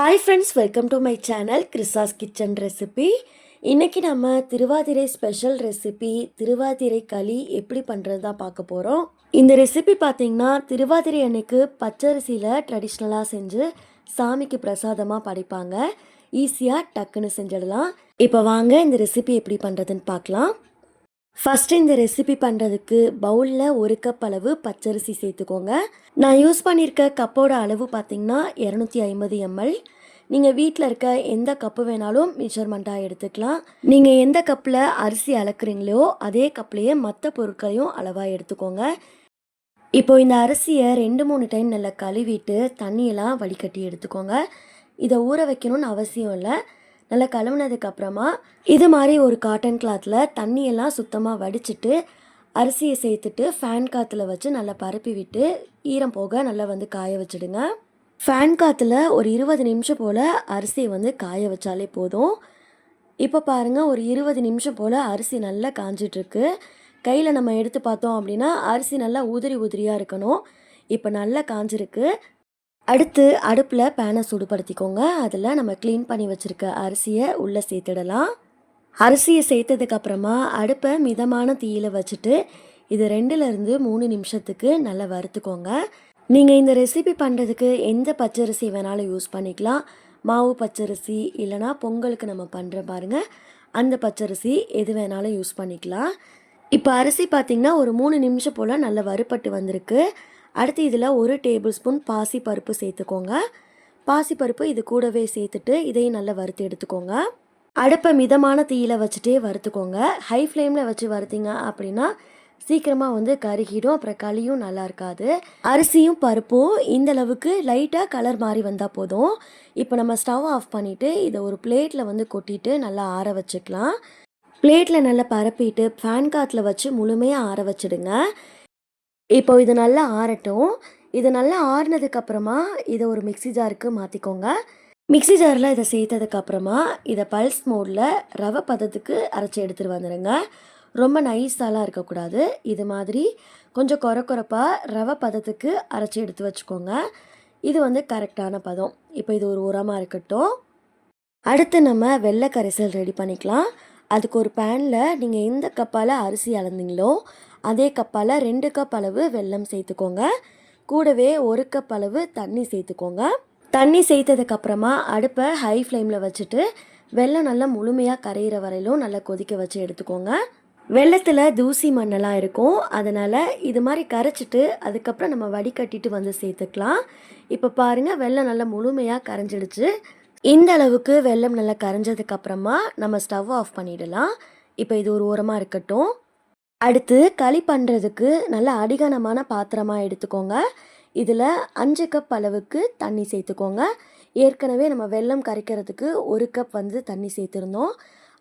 Hi friends welcome to my channel கிறிஸாஸ் kitchen recipe இன்றைக்கி நம்ம Thiruvathirai special recipe Thiruvathirai களி எப்படி பண்ணுறது தான் பார்க்க போகிறோம் இந்த ரெசிபி பார்த்தீங்கன்னா திருவாதிரை அன்னைக்கு பச்சரிசியில் ட்ரெடிஷ்னலாக செஞ்சு சாமிக்கு பிரசாதமாக படைப்பாங்க. ஈஸியாக டக்குன்னு செஞ்சிடலாம். இப்போ வாங்க இந்த ரெசிபி எப்படி பண்ணுறதுன்னு பார்க்கலாம். ஃபஸ்ட்டு இந்த ரெசிபி பண்ணுறதுக்கு பவுலில் ஒரு கப் அளவு பச்சரிசி சேர்த்துக்கோங்க. நான் யூஸ் பண்ணியிருக்க கப்போட அளவு பார்த்தீங்கன்னா இரநூத்தி ஐம்பது எம்எல் நீங்கள் வீட்டில் இருக்க எந்த கப்பு வேணாலும் மெஷர்மெண்ட்டாக எடுத்துக்கலாம். நீங்கள் எந்த கப்பில் அரிசி அளக்குறீங்களோ அதே கப்லேயே மற்ற பொருட்களையும் அளவாக எடுத்துக்கோங்க. இப்போ இந்த அரிசியை ரெண்டு மூணு டைம் நல்லா கழுவிட்டு தண்ணியெல்லாம் வடிகட்டி எடுத்துக்கோங்க. இதை ஊற வைக்கணும்னு அவசியம் இல்லை. நல்லா கழுவுனதுக்கப்புறமா இது மாதிரி ஒரு காட்டன் கிளாத்தில் தண்ணியெல்லாம் சுத்தமாக வடிச்சிட்டு அரிசியை சேர்த்துட்டு ஃபேன் காற்றுல வச்சு நல்லா பரப்பி விட்டு ஈரம் போக நல்லா வந்து காய வச்சுடுங்க. ஃபேன் காற்றுல ஒரு இருபது நிமிஷம் போல் அரிசியை வந்து காய வச்சாலே போதும். இப்போ பாருங்கள் ஒரு இருபது நிமிஷம் போல் அரிசி நல்லா காஞ்சிட்ருக்கு. கையில் நம்ம எடுத்து பார்த்தோம் அப்படின்னா அரிசி நல்லா உதிரி உதிரியாக இருக்கணும். இப்போ நல்லா காஞ்சிருக்கு. அடுத்து அடுப்பில் பேனை சூடுபடுத்திக்கோங்க. அதில் நம்ம க்ளீன் பண்ணி வச்சுருக்க அரிசியை உள்ளே சேர்த்துடலாம். அரிசியை சேர்த்ததுக்கப்புறமா அடுப்பை மிதமான தீயில் வச்சுட்டு இது ரெண்டுலேருந்து மூணு நிமிஷத்துக்கு நல்லா வறுத்துக்கோங்க. நீங்கள் இந்த ரெசிபி பண்ணுறதுக்கு எந்த பச்சரிசி வேணாலும் யூஸ் பண்ணிக்கலாம். மாவு பச்சரிசி இல்லைனா பொங்கலுக்கு நம்ம பண்ணுற பாருங்க. அந்த பச்சரிசி எது வேணாலும் யூஸ் பண்ணிக்கலாம். இப்போ அரிசி பார்த்திங்கன்னா ஒரு மூணு நிமிஷம் போல் நல்லா வறுபட்டு வந்திருக்கு. அடுத்து இதில் ஒரு டேபிள் ஸ்பூன் பாசி பருப்பு சேர்த்துக்கோங்க. பாசி பருப்பு இது கூடவே சேர்த்துட்டு இதையும் நல்லா வறுத்து எடுத்துக்கோங்க. அடுப்பை மிதமான தீயில வச்சுட்டே வறுத்துக்கோங்க. ஹை ஃப்ளேமில் வச்சு வறுத்தீங்க அப்படின்னா சீக்கிரமாக வந்து கருகிடும் அப்புறம் களியும் நல்லா இருக்காது. அரிசியும் பருப்பும் இந்த அளவுக்கு லைட்டாக கலர் மாறி வந்தால் போதும். இப்போ நம்ம ஸ்டவ் ஆஃப் பண்ணிவிட்டு இதை ஒரு பிளேட்டில் வந்து கொட்டிட்டு நல்லா ஆற வச்சுக்கலாம். பிளேட்டில் நல்லா பரப்பிட்டு ஃபேன் காற்றுல வச்சு முழுமையாக ஆற வச்சிடுங்க. இப்போ இது நல்லா ஆறட்டும். இது நல்லா ஆறுனதுக்கப்புறமா இதை ஒரு மிக்ஸி ஜாருக்கு மாற்றிக்கோங்க மிக்ஸி ஜாரில் இதை சேர்த்ததுக்கப்புறமா இதை பல்ஸ் மோடில் ரவை பதத்துக்கு அரைச்சி எடுத்துகிட்டு வந்துடுங்க ரொம்ப நைஸாலாம் இருக்கக்கூடாது. இது மாதிரி கொஞ்சம் குறை குறைப்பாக ரவை பதத்துக்கு அரைச்சி எடுத்து வச்சுக்கோங்க. இது வந்து கரெக்டான பதம். இப்போ இது ஒரு உரமாக இருக்கட்டும். அடுத்து நம்ம வெள்ளை கரைசல் ரெடி பண்ணிக்கலாம். அதுக்கு ஒரு பேனில் நீங்கள் எந்த கப்பால் அரிசி அளந்தீங்களோ அதே கப்பால் ரெண்டு கப் அளவு வெல்லம் சேர்த்துக்கோங்க. கூடவே ஒரு கப் அளவு தண்ணி சேர்த்துக்கோங்க. தண்ணி சேர்த்ததுக்கப்புறமா அடுப்பை ஹை ஃப்ளேமில் வச்சுட்டு வெள்ளம் நல்லா முழுமையாக கரையிற வரையிலும் நல்லா கொதிக்க வச்சு எடுத்துக்கோங்க. வெள்ளத்தில் தூசி மண்ணெல்லாம் இருக்கும். அதனால் இது மாதிரி கரைச்சிட்டு அதுக்கப்புறம் நம்ம வடிகட்டிட்டு வந்து சேர்த்துக்கலாம். இப்போ பாருங்கள் வெள்ளம் நல்லா முழுமையாக கரைஞ்சிடுச்சு. இந்த அளவுக்கு வெள்ளம் நல்லா கரைஞ்சதுக்கப்புறமா நம்ம ஸ்டவ் ஆஃப் பண்ணிடலாம். இப்போ இது ஒரு ஓரமாக இருக்கட்டும். அடுத்து களி பண்ணுறதுக்கு நல்ல அடிகனமான பாத்திரமாக எடுத்துக்கோங்க. இதில் அஞ்சு கப் அளவுக்கு தண்ணி சேர்த்துக்கோங்க. ஏற்கனவே நம்ம வெல்லம் கரைக்கிறதுக்கு ஒரு கப் வந்து தண்ணி சேர்த்துருந்தோம்.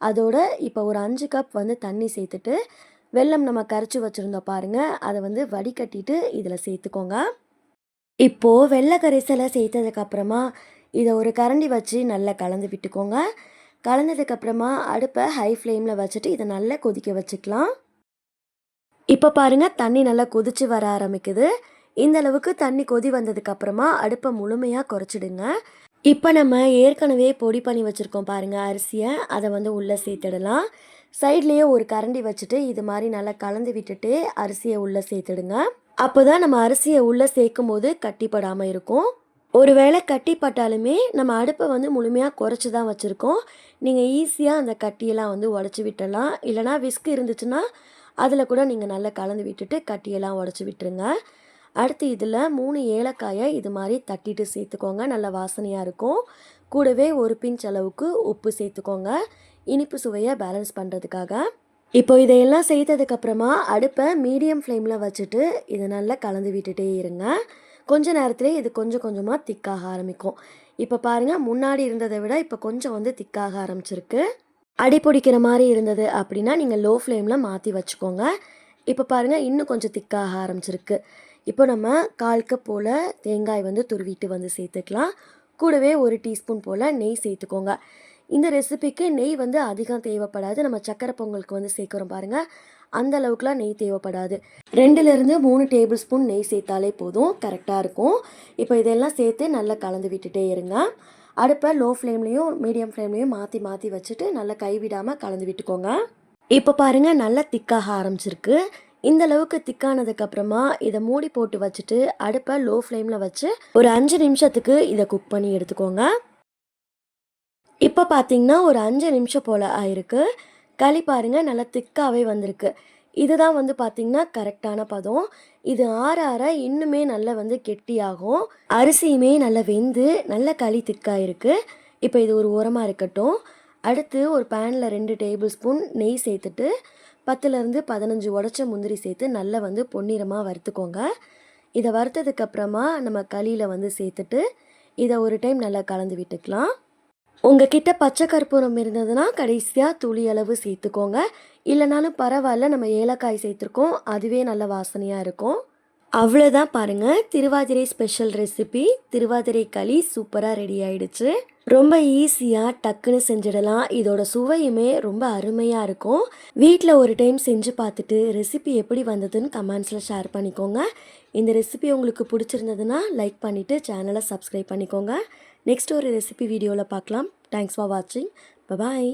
அதோட இப்போ ஒரு அஞ்சு கப் வந்து தண்ணி சேர்த்துட்டு வெல்லம் நம்ம கரைச்சி வச்சுருந்தோம் பாருங்கள் அதை வந்து வடிகட்டிட்டு இதில் சேர்த்துக்கோங்க. இப்போது வெள்ளை கரைசலை சேர்த்ததுக்கப்புறமா இதை ஒரு கரண்டி வச்சு நல்லா கலந்து விட்டுக்கோங்க. கலந்ததுக்கப்புறமா அடுப்பை ஹை ஃப்ளேமில் வச்சுட்டு இதை நல்லா கொதிக்க வச்சுக்கலாம். இப்போ பாருங்கள் தண்ணி நல்லா கொதிச்சு வர ஆரம்பிக்குது. இந்த அளவுக்கு தண்ணி கொதி வந்ததுக்கப்புறமா அடுப்பை முழுமையாக குறைச்சிடுங்க. இப்போ நம்ம ஏற்கனவே பொடி பண்ணி வச்சுருக்கோம் பாருங்கள் அரிசியை. அதை வந்து உள்ளே சேர்த்துடலாம். சைட்லேயே ஒரு கரண்டி வச்சுட்டு இது மாதிரி நல்லா கலந்து விட்டுட்டு அரிசியை உள்ளே சேர்த்துடுங்க. அப்போ தான் நம்ம அரிசியை உள்ளே சேர்க்கும் போது கட்டிப்படாமல் இருக்கும். ஒருவேளை கட்டிப்பட்டாலுமே நம்ம அடுப்பை வந்து முழுமையாக குறைச்சி தான் வச்சுருக்கோம். நீங்கள் ஈஸியாக அந்த கட்டியெல்லாம் வந்து உடச்சி விட்டலாம் இல்லைனா விஸ்க் இருந்துச்சுன்னா அதில் கூட நீங்கள் நல்லா கலந்து விட்டுட்டு கட்டியெல்லாம் உடச்சி விட்டுருங்க. அடுத்து இதில் மூணு ஏலக்காயை இது மாதிரி தட்டிட்டு சேர்த்துக்கோங்க. நல்ல வாசனையாக இருக்கும். கூடவே ஒரு பிஞ்ச் அளவுக்கு உப்பு சேர்த்துக்கோங்க. இனிப்பு சுவையை பேலன்ஸ் பண்ணுறதுக்காக இப்போ இதையெல்லாம் சேர்த்ததுக்கப்புறமா அடுப்பை மீடியம் ஃப்ளேமில் வச்சுட்டு இதை நல்லா கலந்து விட்டுட்டே இருங்க. கொஞ்ச நேரத்திலே இது கொஞ்சம் கொஞ்சமாக திக்காக ஆரம்பிக்கும். இப்போ பாருங்கள் முன்னாடி இருந்ததை விட இப்போ கொஞ்சம் வந்து திக்காக ஆரம்பிச்சிருக்கு. அடிப்பிடிக்கிற மாதிரி இருந்தது அப்படின்னா நீங்கள் லோ ஃப்ளேமில் மாற்றி வச்சுக்கோங்க. இப்போ பாருங்கள் இன்னும் கொஞ்சம் திக்காக ஆரம்பிச்சிருக்கு. இப்போ நம்ம கால் கப் போல் தேங்காய் வந்து துருவிட்டு வந்து சேர்த்துக்கலாம். கூடவே ஒரு டீஸ்பூன் போல் நெய் சேர்த்துக்கோங்க. இந்த ரெசிபிக்கு நெய் வந்து அதிகம் தேவைப்படாது. நம்ம சக்கரை பொங்கலுக்கு வந்து சேர்க்குறோம் பாருங்கள் அந்த அளவுக்குலாம் நெய் தேவைப்படாது. ரெண்டுலேருந்து மூணு டேபிள் ஸ்பூன் நெய் சேர்த்தாலே போதும். கரெக்டாக இருக்கும். இப்போ இதெல்லாம் சேர்த்து நல்லா கலந்து விட்டுட்டே இருங்க. அடுப்பை லோ ஃப்ளேம்லேயும் மீடியம் ஃப்ளேம்லேயும் மாற்றி மாற்றி வச்சுட்டு நல்லா கைவிடாமல் கலந்து விட்டுக்கோங்க. இப்போ பாருங்கள் நல்லா திக்காக ஆரம்பிச்சிருக்கு. இந்த அளவுக்கு திக்கானதுக்கு அப்புறமா இதை மூடி போட்டு வச்சுட்டு அடுப்பை லோ ஃப்ளேமில் வச்சு ஒரு அஞ்சு நிமிஷத்துக்கு இதை குக் பண்ணி எடுத்துக்கோங்க. இப்போ பார்த்தீங்கன்னா ஒரு அஞ்சு நிமிஷம் போல் ஆயிருக்கு. களி பாருங்கள் நல்லா திக்காகவே வந்திருக்கு. இதுதான் வந்து பார்த்திங்கன்னா கரெக்டான பதம். இது ஆற ஆற இன்னுமே நல்லா வந்து கெட்டியாகும். அரிசியுமே நல்லா வெந்து நல்ல களி திக்காக இருக்குது இப்போ இது ஒரு உரமாக இருக்கட்டும். அடுத்து ஒரு பேனில் ரெண்டு டேபிள் ஸ்பூன் நெய் சேர்த்துட்டு பத்துலேருந்து பதினஞ்சு உடச்ச முந்திரி சேர்த்து நல்லா வந்து பொன்னிறமாக வறுத்துக்கோங்க. இதை வறுத்ததுக்கப்புறமா நம்ம களியில் வந்து சேர்த்துட்டு இதை ஒரு டைம் நல்லா கலந்து விட்டுக்கலாம். உங்ககிட்ட பச்சை கற்பூரம் இருந்ததுன்னா கடைசியாக துளி அளவு சேர்த்துக்கோங்க. இல்லைனாலும் பரவாயில்ல நம்ம ஏலக்காய் சேர்த்துருக்கோம். அதுவே நல்ல வாசனையாக இருக்கும். அவ்வளோதான் பாருங்கள் திருவாதிரை ஸ்பெஷல் ரெசிபி திருவாதிரை களி சூப்பராக ரெடி ஆயிடுச்சு. ரொம்ப ஈஸியாக டக்குன்னு செஞ்சிடலாம். இதோட சுவையுமே ரொம்ப அருமையாக இருக்கும். வீட்டில் ஒரு டைம் செஞ்சு பார்த்துட்டு ரெசிபி எப்படி வந்ததுன்னு கமெண்ட்ஸில் ஷேர் பண்ணிக்கோங்க. இந்த ரெசிபி உங்களுக்கு பிடிச்சிருந்ததுன்னா லைக் பண்ணிவிட்டு சேனலை சப்ஸ்கிரைப் பண்ணிக்கோங்க. நெக்ஸ்ட் ஒரு ரெசிபி வீடியோவில் பார்க்கலாம். தேங்க்ஸ் ஃபார் வாட்சிங் பபாய்